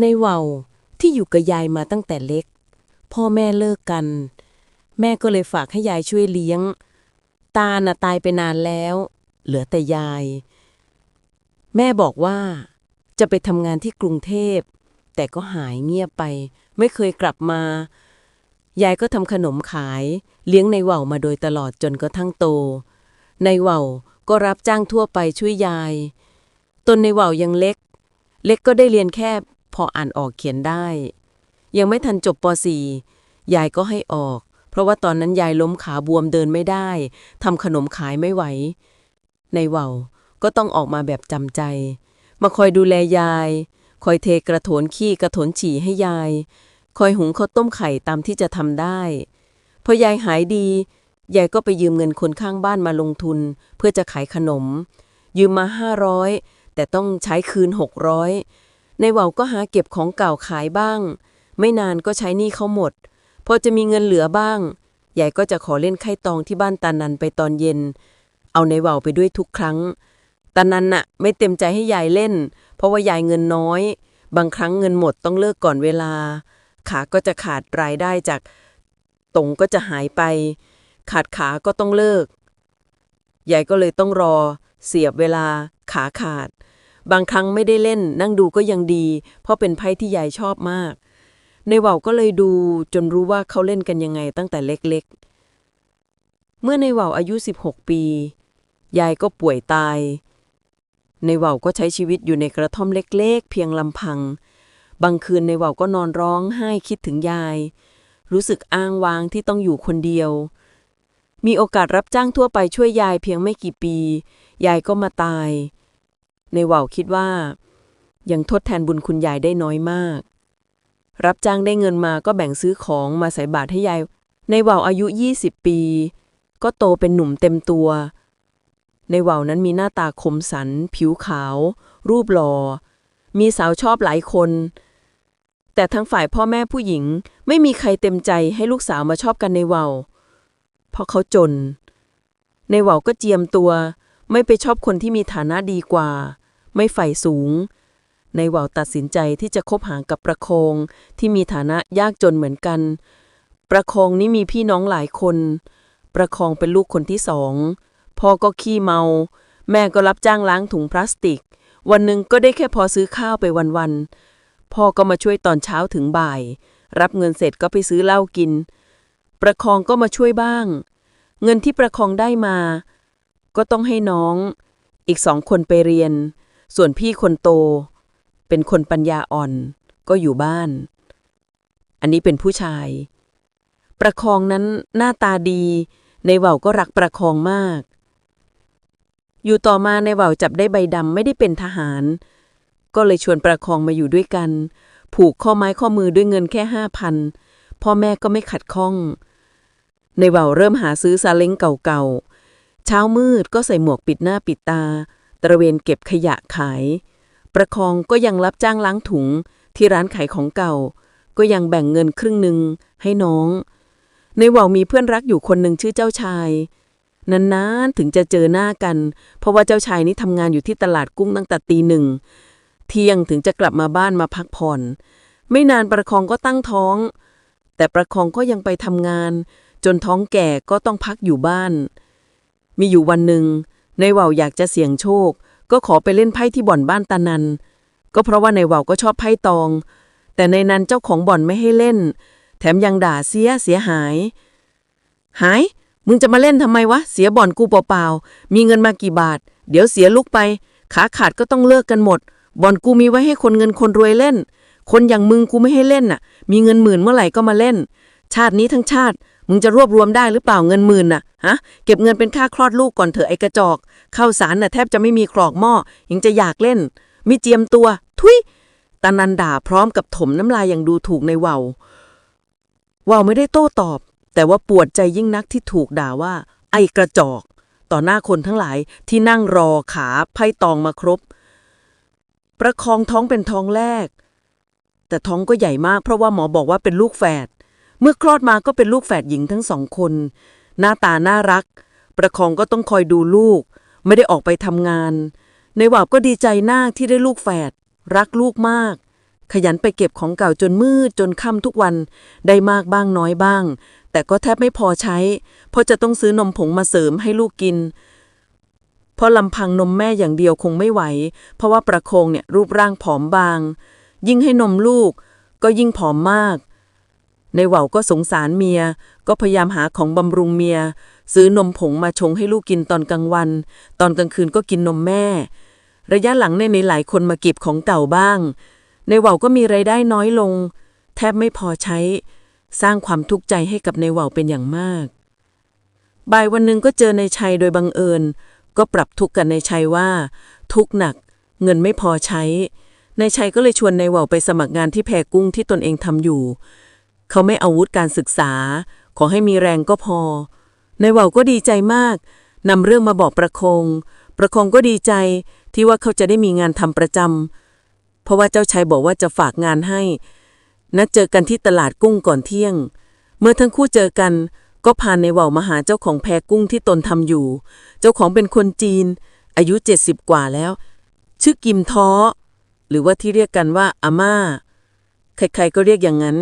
ในเว่าวที่อยู่กับยายมาตั้งแต่เล็ก พ่อแม่เลิกกัน แม่ก็เลยฝากให้ยายช่วยเลี้ยง ตาน่ะตายไปนานแล้ว เหลือแต่ยาย แม่บอกว่า จะไปทำงานที่กรุงเทพ แต่ก็หายเงียบไป ไม่เคยกลับมา ยายก็ทำขนมขาย เลี้ยงในเว่าวมาโดยตลอดจนกระทั่งโต ในเว่าวก็รับจ้างทั่วไปช่วยยาย ตนในเว่าวยังเล็ก เล็กก็ได้เรียนแค่ พออ่านออกเขียนได้ ยังไม่ทันจบป .4 ยายก็ให้ออก เพราะว่าตอนนั้นยายล้มขาบวมเดินไม่ได้ทำขนมขายไม่ไหว ในเว่าวก็ต้องออกมาแบบจำใจ มาคอยดูแลยาย คอยเทกระโถนขี้กระโถนฉี่ให้ยาย คอยหุงข้าวต้มไข่ตามที่จะทำได้ พอยายหายดี ยายก็ไปยืมเงินคนข้างบ้านมาลงทุน เพื่อจะขายขนม ยืมมาห้าร้อยแต่ต้องใช้คืนหกร้อย ในเหว่าก็หาเก็บของเก่าขายบ้าง ไม่นานก็ใช้หนี้เขาหมด พอจะมีเงินเหลือบ้างยายก็จะขอเล่นไข่ตองที่บ้านตานันไปตอนเย็น เอาในเหว่าไปด้วยทุกครั้งตานันน่ะ ไม่เต็มใจให้ยายเล่น เพราะว่ายายเงินน้อย บางครั้งเงินหมดต้องเลิกก่อนเวลา ขาก็จะขาดรายได้จากตรงก็จะหายไป ขาดขาก็ต้องเลิกยายก็เลยต้องรอ เสียบเวลาขาขาด บางครั้งไม่ได้เล่นนั่งดูก็ยังดี เพราะเป็นไพ่ที่ยายชอบมาก ในหว่าวก็เลยดูจนรู้ว่าเขาเล่นกันยังไงตั้งแต่เล็กๆ เมื่อในหว่าวอายุ 16 ปี ยายก็ป่วยตาย ในหว่าวก็ใช้ชีวิตอยู่ในกระท่อมเล็ก ๆ เพียงลำพัง บางคืนในหว่าวก็นอนร้องไห้คิดถึงยาย รู้สึกอ้างว้างที่ต้องอยู่คนเดียวมีโอกาสรับจ้างทั่วไปช่วยยายเพียงไม่กี่ปี ยายก็มาตาย ในว่าวคิดว่า ยังทดแทนบุญคุณยายได้น้อยมาก รับจ้างได้เงินมาก็แบ่งซื้อของมาใส่บาตรให้ยาย ในว่าวอายุ 20 ปี ก็โตเป็นหนุ่มเต็มตัว ในว่าวนั้นมีหน้าตาคมสัน ผิวขาว รูปหลอ่อ มีสาวชอบหลายคน แต่ทั้งฝ่ายพ่อแม่ผู้หญิงไม่มีใครเต็มใจให้ลูกสาวมาชอบกันในว่าวเพราะเขาจน ในว่าวก็เจียมตัว ไม่ไปชอบคนที่มีฐานะดีกว่า ไม่ใฝ่สูง ในว่าวตัดสินใจที่จะคบหากับประโคองที่มีฐานะยากจนเหมือนกัน ประคองนี้มีพี่น้องหลายคน ประคองเป็นลูกคนที่สอง พ่อก็ขี้เมา แม่ก็รับจ้างล้างถุงพลาสติก วันหนึ่งก็ได้แค่พอซื้อข้าวไปวันๆ พ่อก็มาช่วยตอนเช้าถึงบ่าย รับเงินเสร็จก็ไปซื้อเหล้ากิน ประคองก็มาช่วยบ้าง เงินที่ประคองได้มา ก็ต้องให้น้อง อีกสองคนไปเรียน ส่วนพี่คนโต เป็นคนปัญญาอ่อน ก็อยู่บ้าน อันนี้เป็นผู้ชาย ประคองนั้นหน้าตาดี ในเว่าก็รักประคองมาก อยู่ต่อมาในเว่าจับได้ใบดำไม่ได้เป็นทหาร ก็เลยชวนประคองมาอยู่ด้วยกัน ผูกข้อไม้ข้อมือด้วยเงินแค่ห้าพันพ่อแม่ก็ไม่ขัดข้อง ในเว่าเริ่มหาซื้อซาเล้งเก่าๆ เช้ามืดก็ใส่หมวกปิดหน้าปิดตา ตระเวนเก็บขยะขาย ประคองก็ยังรับจ้างล้างถุงที่ร้านขายของเก่า ก็ยังแบ่งเงินครึ่งหนึ่งให้น้อง ในหว่ามีเพื่อนรักอยู่คนหนึ่งชื่อเจ้าชายนานๆถึงจะเจอหน้ากัน เพราะว่าเจ้าชายนี้ทำงานอยู่ที่ตลาดกุ้งตั้งแต่ตีหนึ่ง เที่ยงถึงจะกลับมาบ้านมาพักผ่อน ไม่นานประคองก็ตั้งท้อง แต่ประคองก็ยังไปทำงาน จนท้องแก่ก็ต้องพักอยู่บ้าน มีอยู่วันหนึ่งในว่าวอยากจะเสี่ยงโชค ก็ขอไปเล่นไพ่ที่บ่อนบ้านตานัน ก็เพราะว่าในว่าวก็ชอบไพ่ตอง แต่ในนั้นเจ้าของบ่อนไม่ให้เล่น แถมยังด่าเสียเสียหาย หาย มึงจะมาเล่นทำไมวะ เสียบ่อนกูเปล่าๆมีเงินมากี่บาท เดี๋ยวเสียลุกไป ขาขาดก็ต้องเลิกกันหมด บ่อนกูมีไว้ให้คนเงินคนรวยเล่น คนอย่างมึงกูไม่ให้เล่นน่ะ มีเงินหมื่นเมื่อไหร่ก็มาเล่น ชาตินี้ทั้งชาติ มึงจะรวบรวมได้หรือเปล่าเงินหมื่นน่ะฮะเก็บเงินเป็นค่าคลอดลูกก่อนเถอะไอ้กระจอกข้าวสารน่ะแทบจะไม่มีกรอกหม้อยังจะอยากเล่นมิเจียมตัว ทุยตานันด่าพร้อมกับถมน้ำลายอย่างดูถูกในเว่าววาวไม่ได้โต้ตอบ แต่ว่าปวดใจยิ่งนักที่ถูกด่าว่า ไอ้กระจอก ต่อหน้าคนทั้งหลายที่นั่งรอขาไพ่ตองมาครบ ประคองท้องเป็นท้องแรก แต่ท้องก็ใหญ่มากเพราะว่าหมอบอกว่าเป็นลูกแฝด เมื่อคลอดมาก็เป็นลูกแฝดหญิงทั้งสองคน หน้าตาน่ารัก ประคองก็ต้องคอยดูลูก ไม่ได้ออกไปทำงาน ในหวาบก็ดีใจหน้าที่ได้ลูกแฝดรักลูกมากขขยันไปเก็บของเก่าจนมืดจนค่ำทุกวันได้มากบ้างน้อยบ้าง แต่ก็แทบไม่พอใช้ เพราะจะต้องซื้อนมผงมาเสริมให้ลูกกินเพราะลำพังนมแม่อย่างเดียวคงไม่ไหว เพราะว่าประโคงเนี่ยรูปร่างผอมบาง ยิ่งให้นมลูกก็ยิ่งผอมมาก ในเหว่าก็สงสารเมีย ก็พยายามหาของบำรุงเมีย ซื้อนมผงมาชงให้ลูกกินตอนกลางวัน ตอนกลางคืนก็กินนมแม่ ระยะหลังในในหลายคนมาเก็บของเก่าบ้าง ในเหว่าก็มีไรายได้น้อยลง แทบไม่พอใช้ สร้างความทุกข์ใจให้กับในเหว่าเป็นอย่างมาก บ่ายวันหนึ่งก็เจอในชัยโดยบังเอิญ ก็ปรับทุกข์กับในชัยว่า ทุกข์หนัก เงินไม่พอใช้ในชัยก็เลยชวนในว่าวไปสมัครงานที่แพกุ้งที่ตนเองทำอยู่ เขาไม่เอาวุธการศึกษา ขอให้มีแรงก็พอ ในว่าวก็ดีใจมากนำเรื่องมาบอกประคง ประคงก็ดีใจที่ว่าเขาจะได้มีงานทำประจำเพราะว่าเจ้าชายบอกว่าจะฝากงานให้ นัดเจอกันที่ตลาดกุ้งก่อนเที่ยง เมื่อทั้งคู่เจอกัน ก็พาในว่าวมาหาเจ้าของแพกุ้งที่ตนทำอยู่ เจ้าของเป็นคนจีน อายุ70กว่าแล้ว ชื่อกิมท้อ หรือว่าที่เรียกกันว่าอาม่า ใครๆก็เรียกอย่างนั้น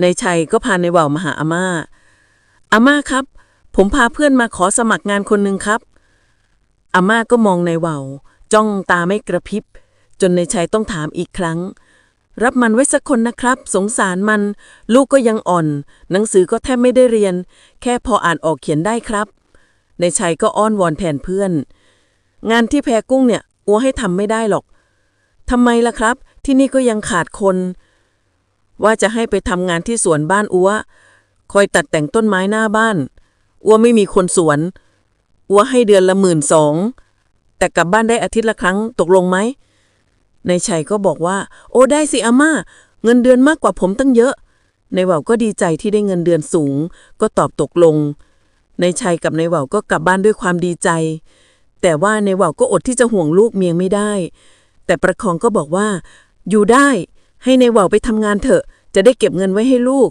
ในชัยก็พาในว่ามาหาอาม่าอาม่าครับ ผมพาเพื่อนมาขอสมัครงานคนหนึ่งครับอาม่าก็มองในว่าจ้องตาไม่กระพริบ จนในชัยต้องถามอีกครั้ง รับมันไว้สักคนนะครับ สงสารมัน ลูกก็ยังอ่อน หนังสือก็แทบไม่ได้เรียน แค่พออ่านออกเขียนได้ครับในชัยก็อ้อนวอนแทนเพื่อน งานที่แพกุ้งเนี่ยอัวให้ทำไม่ได้หรอกทำไมล่ะครับ ที่นี่ก็ยังขาดคน ว่าจะให้ไปทำงานที่สวนบ้านอัวคอยตัดแต่งต้นไม้หน้าบ้าน อัวไม่มีคนสวน อัวให้เดือนละหมื่นสอง แต่กลับบ้านได้อาทิตย์ละครั้งตกลงไหมในชัยก็บอกว่า โอ้ได้สิอาม่า เงินเดือนมากกว่าผมตั้งเยอะในเหว่าก็ดีใจที่ได้เงินเดือนสูง ก็ตอบตกลงในชัยกับในเหว่าก็กลับบ้านด้วยความดีใจ แต่ว่าในเหว่าก็อดที่จะห่วงลูกเมียไม่ได้ แต่ประคองก็บอกว่า อยู่ได้ ให้ในว่าวไปทำงานเถอะ จะได้เก็บเงินไว้ให้ลูก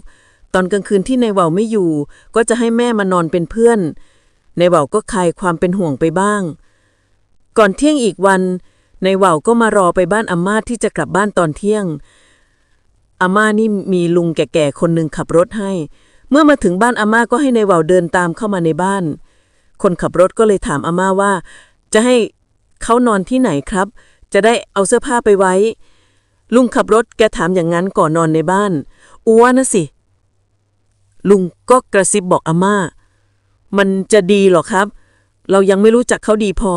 ตอนกลางคืนที่ในว่าวไม่อยู่ ก็จะให้แม่มานอนเป็นเพื่อน ในว่าวก็คลายความเป็นห่วงไปบ้าง ก่อนเที่ยงอีกวัน ในว่าวก็มารอไปบ้านอาม่าที่จะกลับบ้านตอนเที่ยงอาม่านี่มีลุงแก่ๆคนหนึ่งขับรถให้ เมื่อมาถึงบ้านอาม่าก็ให้ในว่าวเดินตามเข้ามาในบ้าน คนขับรถก็เลยถามอาม่าว่า จะให้เขานอนที่ไหนครับ จะได้เอาเสื้อผ้าไปไว้ ลุงขับรถแกถามอย่างนั้นก่อนนอนในบ้านอ้วนะสิ ลุงก็กระซิบบอกอาม่า มันจะดีหรอครับ เรายังไม่รู้จักเขาดีพอ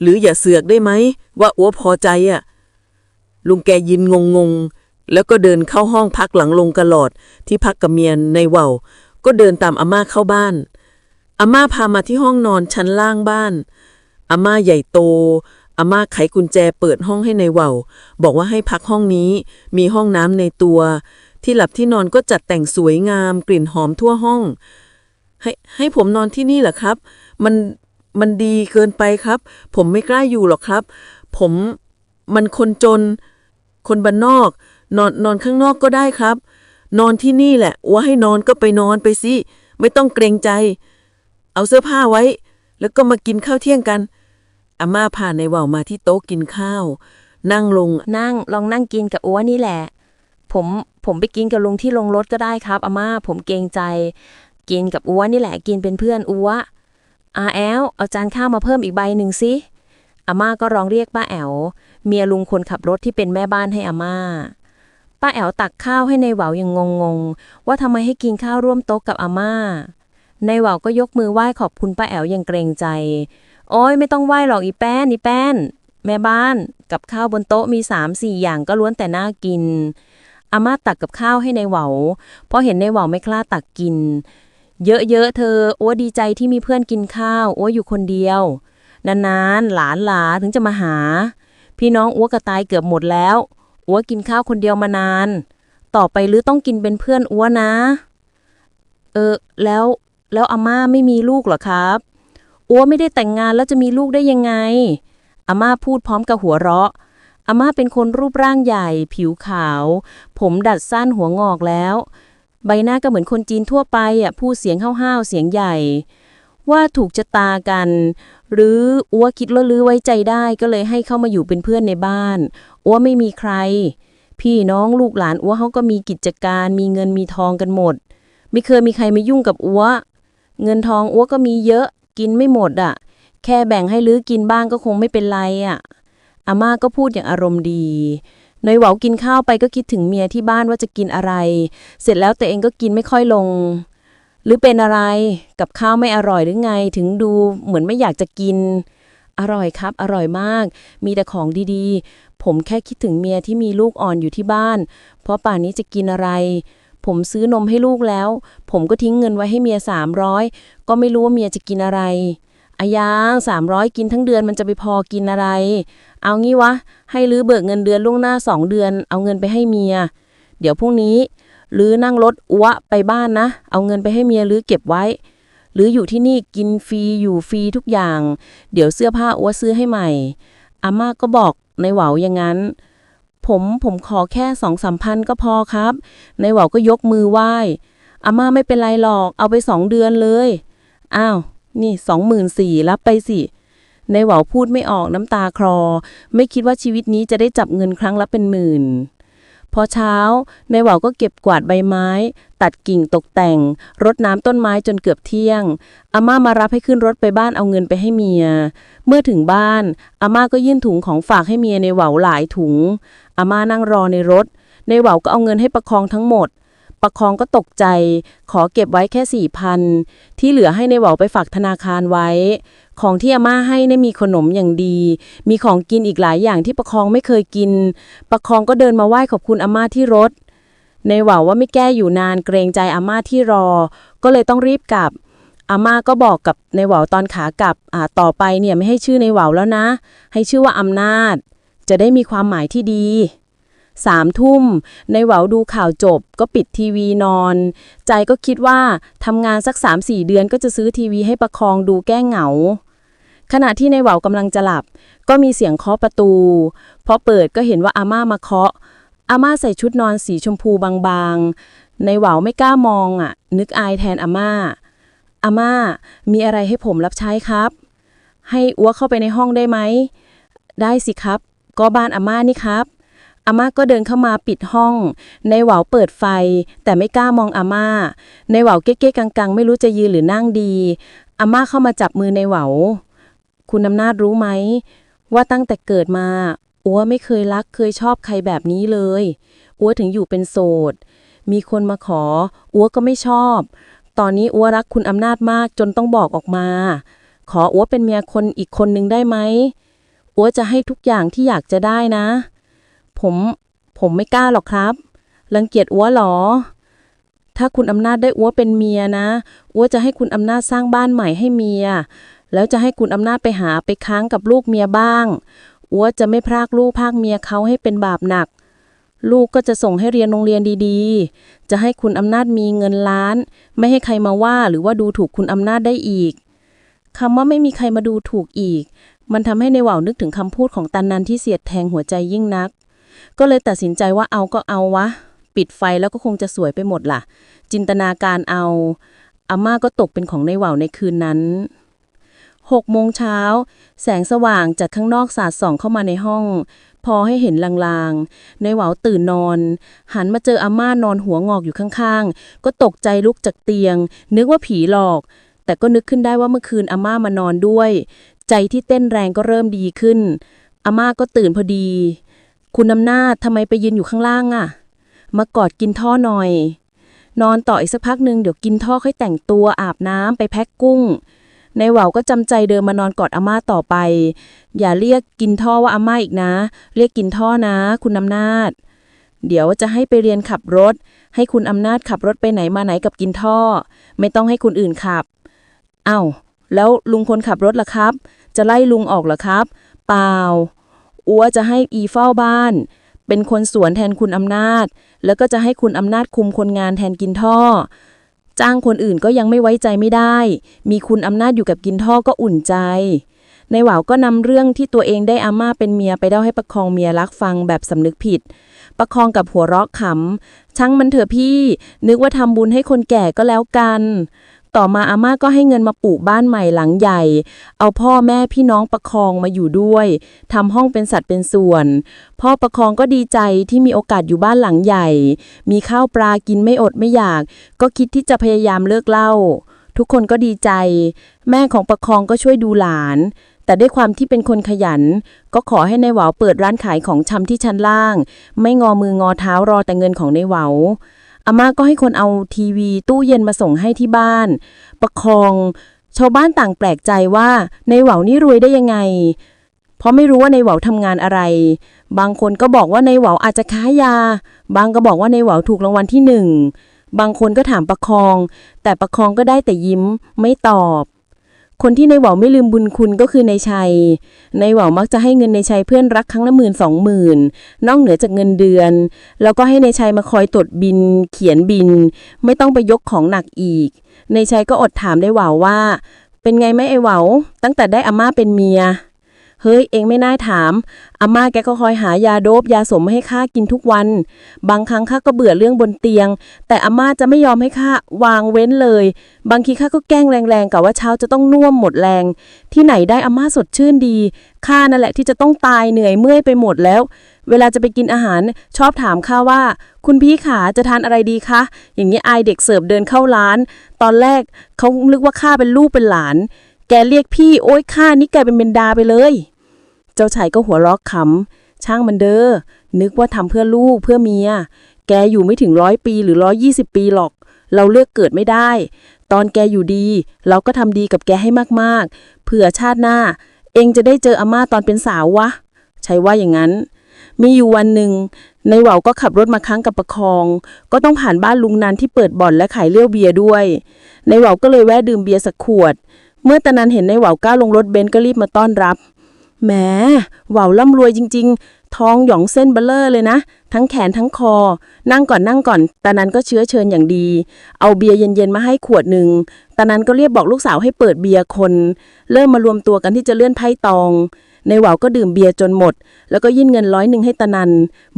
หรืออย่าเสือกได้ไหม ว่าอัวพอใจอะ่ะ ลุงแกยินงงงๆแล้วก็เดินเข้าห้องพักหลังลงกระหลอด ที่พักกับเมียนในเว่าวก็เดินตามอาม่าเข้าบ้านอาม่าพามาที่ห้องนอนชั้นล่างบ้านอาม่าใหญ่โต อาม่าไขกุญแจเปิดห้องให้ในเว่าวบอกว่าให้พักห้องนี้ มีห้องน้ำในตัว ที่หลับที่นอนก็จัดแต่งสวยงาม กลิ่นหอมทั่วห้อง ให้ให้ผมนอนที่นี่เหรอครับ มันมันดีเกินไปครับ ผมไม่กล้าอยู่หรอกครับ ผมมันคนจน คนบ้านนอก นอนนอนข้างนอกก็ได้ครับ นอนที่นี่แหละ ว่าให้นอนก็ไปนอนไปสิไม่ต้องเกรงใจ เอาเสื้อผ้าไว้ แล้วก็มากินข้าวเที่ยงกัน อาม่าพาในว่าวมาที่โต๊ะกินข้าว นั่งลง นั่งลองนั่งกินกับอัวนี่แหละ ผมผมไปกินกับลุงที่ลงรถก็ได้ครับอาม่าผมเกรงใจ กินกับอัวนี่แหละ กินเป็นเพื่อนอัวอาแอลเอาจานข้าวมาเพิ่มอีกใบหนึ่งสิอาม่าก็ร้องเรียกป้าแอลเมียลุงคนขับรถที่เป็นแม่บ้านให้อาม่า ป้าแอลตักข้าวให้ในเหวาอย่างงงๆว่าทำไมให้กินข้าวร่วมโต๊ะกับอาม่า ในเหวาก็ยกมือไหว้ขอบคุณป้าแอลอย่างเกรงใจ โอ้ยไม่ต้องไหว้หรอกอีแป้นอีแป้น แม่บ้าน กับข้าวบนโต๊ะมีสามสี่อย่างก็ล้วนแต่น่ากิน อาม่าตักกับข้าวให้ในเหวาเพราะเห็นในเหวาไม่กล้าตักกิน เยอะๆเธออ้วดีใจที่มีเพื่อนกินข้าวอ้วอยู่คนเดียวนานๆหลานหลาถึงจะมาหา พี่น้องอ้วกระตายเกือบหมดแล้วอ้วกินข้าวคนเดียวมานาน ต่อไปหรือต้องกินเป็นเพื่อนอ้วนะ เออ แล้วแล้วอาม่าไม่มีลูกเหรอครับ อ้วไม่ได้แต่งงานแล้วจะมีลูกได้ยังไง อาม่าพูดพร้อมกับหัวเราะ อาม่าเป็นคนรูปร่างใหญ่ ผิวขาว ผมดัดสั้นหัวงอกแล้ว ใบหน้าก็เหมือนคนจีนทั่วไปอะพูดเสียงห้าวๆเสียงใหญ่ ว่าถูกชะตากัน หรืออัวคิดละลือไว้ใจได้ก็เลยให้เข้ามาอยู่เป็นเพื่อนในบ้านอัวไม่มีใคร พี่น้องลูกหลานอัวเขาก็มีกิจการมีเงินมีทองกันหมด ไม่เคยมีใครมายุ่งกับอัวเงินทองอัวก็มีเยอะ กินไม่หมดอะ่ะ แค่แบ่งให้ลื้อกินบ้างก็คงไม่เป็นไรอะ่ะ อาม่าก็พูดอย่างอารมณ์ดีนายหวากินข้าวไปก็คิดถึงเมียที่บ้านว่าจะกินอะไร เสร็จแล้วตัวเองก็กินไม่ค่อยลง หรือเป็นอะไรกับข้าวไม่อร่อยหรือไง ถึงดูเหมือนไม่อยากจะกิน อร่อยครับ อร่อยมาก มีแต่ของดีๆ ผมแค่คิดถึงเมียที่มีลูกอ่อนอยู่ที่บ้าน เพราะป่านนี้จะกินอะไร ผมซื้อนมให้ลูกแล้ว ผมก็ทิ้งเงินไว้ให้เมียสามร้อยก็ไม่รู้ว่าเมียจะกินอะไรอายางสามร้อยกินทั้งเดือนมันจะไปพอกินอะไร เอางี้วะ ให้ลื้อเบิกเงินเดือนล่วงหน้าสองเดือน เอาเงินไปให้เมีย เดี๋ยวพรุ่งนี้ลื้อนั่งรถอ้วไปบ้านนะ เอาเงินไปให้เมียลือเก็บไว้ หรืออยู่ที่นี่กินฟรีอยู่ฟรีทุกอย่าง เดี๋ยวเสื้อผ้าอ้วซื้อให้ใหม่อาม่าก็บอกในเหวาอย่างนั้น ผมผมขอแค่สองสามพันก็พอครับ ในหว่าก็ยกมือไหว้อาม่าไม่เป็นไรหรอก เอาไปสองเดือนเลย อ้าว นี่สองหมื่นสี่รับไปสิ ในหว่าพูดไม่ออกน้ำตาคลอ ไม่คิดว่าชีวิตนี้จะได้จับเงินครั้งละเป็นหมื่น พอเช้า ในหว่าก็เก็บกวาดใบไม้ ตัดกิ่งตกแต่ง รดน้ำต้นไม้จนเกือบเที่ยง อาม่ามารับให้ขึ้นรถไปบ้านเอาเงินไปให้เมีย เมื่อถึงบ้าน อาม่าก็ยื่นถุงของฝากให้เมียในเหวาหลายถุง อาม่านั่งรอในรถ ในเหวาก็เอาเงินให้ประคองทั้งหมด ประคองก็ตกใจ ขอเก็บไว้แค่สี่พันที่เหลือให้ในเหวาไปฝากธนาคารไว้ ของที่อาม่าให้เนี่ยมีขนมอย่างดี มีของกินอีกหลายอย่างที่ประคองไม่เคยกิน ประคองก็เดินมาไหว้ขอบคุณอาม่าที่รถ ในเหว่าว่าไม่แก้อยู่นานเกรงใจอาม่าที่รอ ก็เลยต้องรีบกลับอาม่าก็บอกกับในเหว่าตอนขากลับอ่าต่อไปเนี่ยไม่ให้ชื่อในเหว่าแล้วนะ ให้ชื่อว่าอำนาจ จะได้มีความหมายที่ดีสามทุ่ม ในเหวาดูข่าวจบก็ปิดทีวีนอน ใจก็คิดว่าทำงานสัก3-4เดือนก็จะซื้อทีวีให้ประคองดูแก้เหงา ขณะที่ในเหวากำลังจะหลับ ก็มีเสียงเคาะประตู พอเปิดก็เห็นว่าอาม่ามาเคาะ อาม่าใส่ชุดนอนสีชมพูบางๆ ในเหวาไม่กล้ามองอะ นึกอายแทนอาม่า อาม่า มีอะไรให้ผมรับใช้ครับ ให้อ้วเข้าไปในห้องได้ไหม ได้สิครับ ก็บ้านอาม่านี่ครับอาม่าก็เดินเข้ามาปิดห้อง ในหวาเปิดไฟ แต่ไม่กล้ามองอาม่า ในหวาเก๊กๆกังๆ ไม่รู้จะยืนหรือนั่งดีอาม่าเข้ามาจับมือในหวาคุณอำนาจรู้ไหม ว่าตั้งแต่เกิดมาอัวไม่เคยรักเคยชอบใครแบบนี้เลยอัวถึงอยู่เป็นโสด มีคนมาขออัวก็ไม่ชอบ ตอนนี้อัวรักคุณอำนาจมากจนต้องบอกออกมา ขออัวเป็นเมียคนอีกคนนึงได้ไหม อัวจะให้ทุกอย่างที่อยากจะได้นะ ผม ผมไม่กล้าหรอกครับ รังเกียจอัวหรอ ถ้าคุณอำนาจได้อัวเป็นเมียนะอัวจะให้คุณอำนาจสร้างบ้านใหม่ให้เมีย แล้วจะให้คุณอำนาจไปหาไปค้างกับลูกเมียบ้างอัวจะไม่พรากลูกพรากเมียเขาให้เป็นบาปหนัก ลูกก็จะส่งให้เรียนโรงเรียนดีๆ จะให้คุณอำนาจมีเงินล้าน ไม่ให้ใครมาว่าหรือว่าดูถูกคุณอำนาจได้อีกคำว่าไม่มีใครมาดูถูกอีก มันทำให้ในเหว่าวนึกถึงคำพูดของตันนันที่เสียดแทงหัวใจยิ่งนัก ก็เลยตัดสินใจว่าเอาก็เอาวะ ปิดไฟแล้วก็คงจะสวยไปหมดล่ะ จินตนาการเอา อาม่าก็ตกเป็นของในเหว่าวในคืนนั้นหกโมงเช้า แสงสว่างจากข้างนอกสาดส่องเข้ามาในห้อง พอให้เห็นลางๆ ในหวาวตื่นนอน หันมาเจออาม่านอนหัวงอกอยู่ข้างๆ ก็ตกใจลุกจากเตียง นึกว่าผีหลอก แต่ก็นึกขึ้นได้ว่าเมื่อคืนอาม่ามานอนด้วย ใจที่เต้นแรงก็เริ่มดีขึ้น อาม่าก็ตื่นพอดี คุณอำนาจทำไมไปยืนอยู่ข้างล่างอะ่ะ มากอดกินท่อหน่อย นอนต่ออีกสักพักหนึ่งเดี๋ยวกินท่อค่อยแต่งตัวอาบน้ำไปแพ็คกุ้ง ในเหว่าก็จำใจเดินมานอนกอดอาม่าต่อไป อย่าเรียกกินท่อว่าอาม่าอีกนะ เรียกกินท่อนะ คุณอำนาจ เดี๋ยวจะให้ไปเรียนขับรถ ให้คุณอำนาจขับรถไปไหนมาไหนกับกินท่อ ไม่ต้องให้คนอื่นขับ เอ้าแล้วลุงคนขับรถล่ะครับ จะไล่ลุงออกเหรอครับ เปล่า อัวจะให้อีเฝ้าบ้าน เป็นคนสวนแทนคุณอำนาจ แล้วก็จะให้คุณอำนาจคุมคนงานแทนกินท่อ จ้างคนอื่นก็ยังไม่ไว้ใจไม่ได้ มีคุณอำนาจอยู่กับกินท่อก็อุ่นใจ ในหวาวก็นำเรื่องที่ตัวเองได้อาม่าเป็นเมียไปเล่าให้ประคองเมียรักฟังแบบสำนึกผิดประคองกับหัวเราะขำ ช่างมันเถอะพี่ นึกว่าทำบุญให้คนแก่ก็แล้วกัน ต่อมาอาม่าก็ให้เงินมาปลูกบ้านใหม่หลังใหญ่ เอาพ่อแม่พี่น้องประคองมาอยู่ด้วยทำห้องเป็นสัดเป็นส่วน พ่อประคองก็ดีใจที่มีโอกาสอยู่บ้านหลังใหญ่ มีข้าวปลากินไม่อดไม่อยาก ก็คิดที่จะพยายามเลิกเหล้าทุกคนก็ดีใจ แม่ของประคองก็ช่วยดูหลาน แต่ด้วยความที่เป็นคนขยัน ก็ขอให้ในายหวาเปิดร้านขายของชำที่ชั้นล่าง ไม่งอมืองอเท้ารอแต่เงินของในายหวา อาม่าก็ให้คนเอาทีวี ตู้เย็นมาส่งให้ที่บ้าน ประคอง ชาวบ้านต่างแปลกใจว่าในเหวานี่รวยได้ยังไง เพราะไม่รู้ว่าในเหวาทำงานอะไร บางคนก็บอกว่าในเหวาอาจจะค้ายา บางก็บอกว่าในเหวาถูกรางวัลที่หนึ่งบางคนก็ถามประคอง แต่ประคองก็ได้แต่ยิ้มไม่ตอบ คนที่ในายเหวาไม่ลืมบุญคุณก็คือในชัย ในายเหวามักจะให้เงินในชัยเพื่อนรักครั้งละหมื่นสองหมื่นนอกเหนือจากเงินเดือน แล้วก็ให้ในชัยมาคอยตรวจบิน เขียนบิน ไม่ต้องไปยกของหนักอีก ในชัยก็อดถามได้หวาว่า เป็นไงไหมไอ้หว่าตั้งแต่ได้อาม่าเป็นเมีย เฮ้ยเองไม่น่าถามอาม่าแกก็คอยหายาโดบยาสมให้ข้ากินทุกวัน บางครั้งข้าก็เบื่อเรื่องบนเตียง แต่อาม่าจะไม่ยอมให้ข้าวางเว้นเลย บางทีข้าก็แกล้งแรงๆกับว่าเช้าจะต้องน่วมหมดแรง ที่ไหนได้อาม่าสดชื่นดีข้านั่นแหละที่จะต้องตายเหนื่อยเมื่อยไปหมดแล้ว เวลาจะไปกินอาหารชอบถามข้าว่า คุณพี่ขาจะทานอะไรดีคะอย่างนี้อายเด็กเสิร์ฟเดินเข้าร้าน ตอนแรกเขานึกว่าข้าเป็นลูกเป็นหลาน แกเรียกพี่โอ้ยข้านี่แกเป็นเบนดาไปเลย เจ้าชายก็หัวเราะขำ ช่างมันเด้อ นึกว่าทำเพื่อลูกเพื่อเมีย แกอยู่ไม่ถึงร้อยปีหรือร้อยี่สิบปีหรอก เราเลือกเกิดไม่ได้ ตอนแกอยู่ดี เราก็ทำดีกับแกให้มากๆ เผื่อชาติหน้า เองจะได้เจออาม่าตอนเป็นสาววะ ใช่ว่าอย่างนั้น มีอยู่วันหนึ่งในเหวาก็ขับรถมาค้างกับประคอง ก็ต้องผ่านบ้านลุงนันที่เปิดบ่อนและขายเลี้ยวเบียร์ด้วย ในเหวาก็เลยแวะดื่มเบียร์สักขวด เมื่อตานันเห็นในเหวาก้าวลงรถเบนซ์ก็รีบมาต้อนรับแหมหว่าวร่ำรวยจริง ๆ ทองหยองเส้นเบลเลอร์เลยนะ ทั้งแขนทั้งคอ นั่งก่อนนั่งก่อนตานันก็เชื้อเชิญอย่างดี เอาเบียร์เย็นๆมาให้ขวดหนึ่งตานันก็เรียกบอกลูกสาวให้เปิดเบียร์คน เริ่มมารวมตัวกันที่จะเลื่อนไพ่ตอง ในหวาวก็ดื่มเบียร์จนหมด แล้วก็ยื่นเงินร้อยหนึ่งให้ตานัน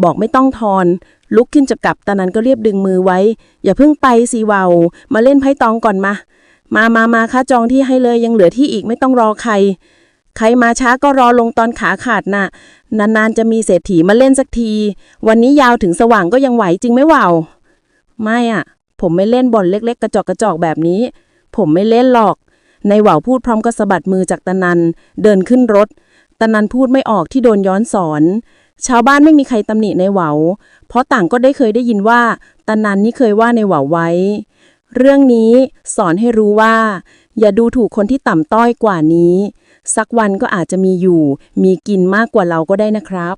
บอกไม่ต้องทอน ลุกขึ้นจะกลับตานันก็เรียบดึงมือไว้ อย่าเพิ่งไปสิวาวมาเล่นไพ่ตองก่อนมา มามามาค่าจองที่ให้เลยยังเหลือที่อีกไม่ต้องรอใคร ใครมาช้าก็รอลงตอนขาขาดน่ะ นานๆจะมีเศรษฐีมาเล่นสักที วันนี้ยาวถึงสว่างก็ยังไหวจริงไหมว่าวไม่อะ ผมไม่เล่นบอนเล็ก ๆ กระจอกกระจอกแบบนี้ ผมไม่เล่นหรอก ในหว่าวพูดพร้อมกับสะบัดมือจากตะนัน เดินขึ้นรถ ตะนันพูดไม่ออกที่โดนย้อนสอน ชาวบ้านไม่มีใครตำหนิในเหวาเพราะต่างก็ได้เคยได้ยินว่าตะนันนี่เคยว่าในเหวาไว้ เรื่องนี้สอนให้รู้ว่า อย่าดูถูกคนที่ต่ำต้อยกว่านี้ สักวันก็อาจจะมีอยู่ มีกินมากกว่าเราก็ได้นะครับ